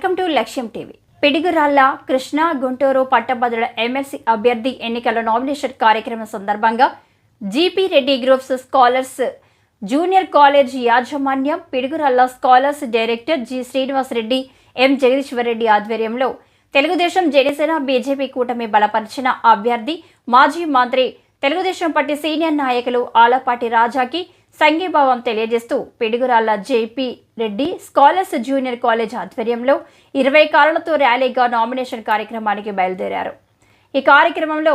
Welcome to Lakshyam TV. Piduguralla Krishna Guntur పట్టభద్రుల MLC అభ్యర్థి ఎన్నికల నామినేషన్ కార్యక్రమం సందర్భంగా GP Reddy groups scholars junior college యాజమాన్యం Piduguralla scholars director G Srinivas Reddy M Jagadeeshwar Reddy ఆధ్వర్యంలో Telugu Desam Janasena BJP కూటమి బలపరిచిన అభ్యర్థి మాజీ మంత్రి తెలుగుదేశం పార్టీ సీనియర్ నాయకులు ఆలపాటి రాజాకి సంఘీభావం తెలియజేస్తూ Piduguralla JP Reddy scholars junior college ఆధ్వర్యంలో ఇరవై కారులతో ర్యాలీగా నామినేషన్ కార్యక్రమానికి బయలుదేరారు. ఈ కార్యక్రమంలో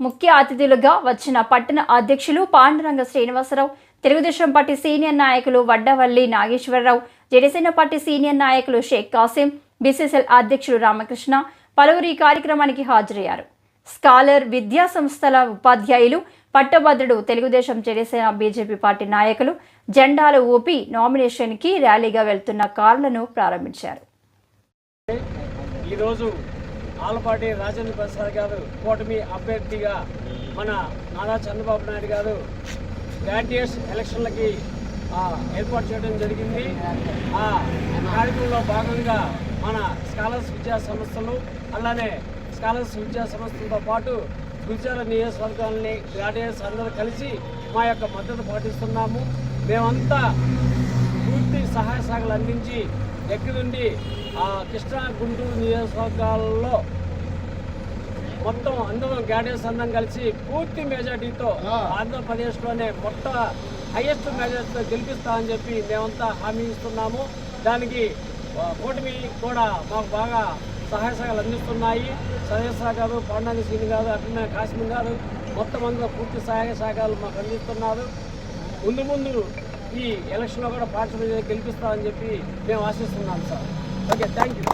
ముఖ్య అతిథులుగా వచ్చిన పట్టణ అధ్యక్షులు పాండురంగ శ్రీనివాసరావు తెలుగుదేశం పార్టీ సీనియర్ నాయకులు వడ్డవల్లి నాగేశ్వరరావు జనసేన పార్టీ సీనియర్ నాయకులు షేక్ కాసిం బీసీసీఎల్ అధ్యక్షులు రామకృష్ణ పలువురు ఈ కార్యక్రమానికి హాజరయ్యారు. స్కాలర్ విద్యా సంస్థల ఉపాధ్యాయులు పట్టభద్రుడు తెలుగుదేశం జనసేన బీజేపీ పార్టీ నాయకులు జెండాలు ఊపి నామినేషన్కి ర్యాలీగా వెళ్తున్న కార్లను ప్రారంభించారు. ఈరోజు ఆలపాటి రాజేంద్ర ప్రసాద్ గారు కూటమి అభ్యర్థిగా మన నారా చంద్రబాబు నాయుడు గారు గ్రాడ్యుయేట్స్ ఎలక్షన్లకి ఏర్పాటు చేయడం జరిగింది. ఆ కార్యక్రమంలో భాగంగా మన స్కాలర్స్ విద్యా సంస్థలు అలానే స్కాలర్స్ విద్యా సంస్థలతో పాటు గుజరాల నియోజకవర్గాలని గ్రాడ్యుయేట్స్ అందరూ కలిసి మా యొక్క మద్దతు పాటిస్తున్నాము. మేమంతా పూర్తి సహాయ సహకారాలు అందించి దగ్గరుండి ఆ కృష్ణా గుంటూరు నియోజకవర్గాల్లో మొత్తం అందరం గ్యాడెన్స్ అందరం కలిసి పూర్తి మెజార్టీతో ఆంధ్రప్రదేశ్లోనే మొట్ట హైయెస్ట్ మెజార్టీతో గెలిపిస్తామని చెప్పి మేమంతా హామీ ఇస్తున్నాము. దానికి కూటమి కూడా మాకు బాగా సహాయ సహాయాలు అందిస్తున్నాయి. సహాయ గారు పాండాని శ్రీని గారు అట్లనే కాశ్మీర్ గారు మొత్తం అందరూ పూర్తి సహాయ సహకారాలు మాకు అందిస్తున్నారు. ముందు ముందు ఈ ఎలక్షన్లో కూడా పార్టిసిపేట్ గెలిపిస్తామని చెప్పి మేము ఆశిస్తున్నాం సార్. Okay thank you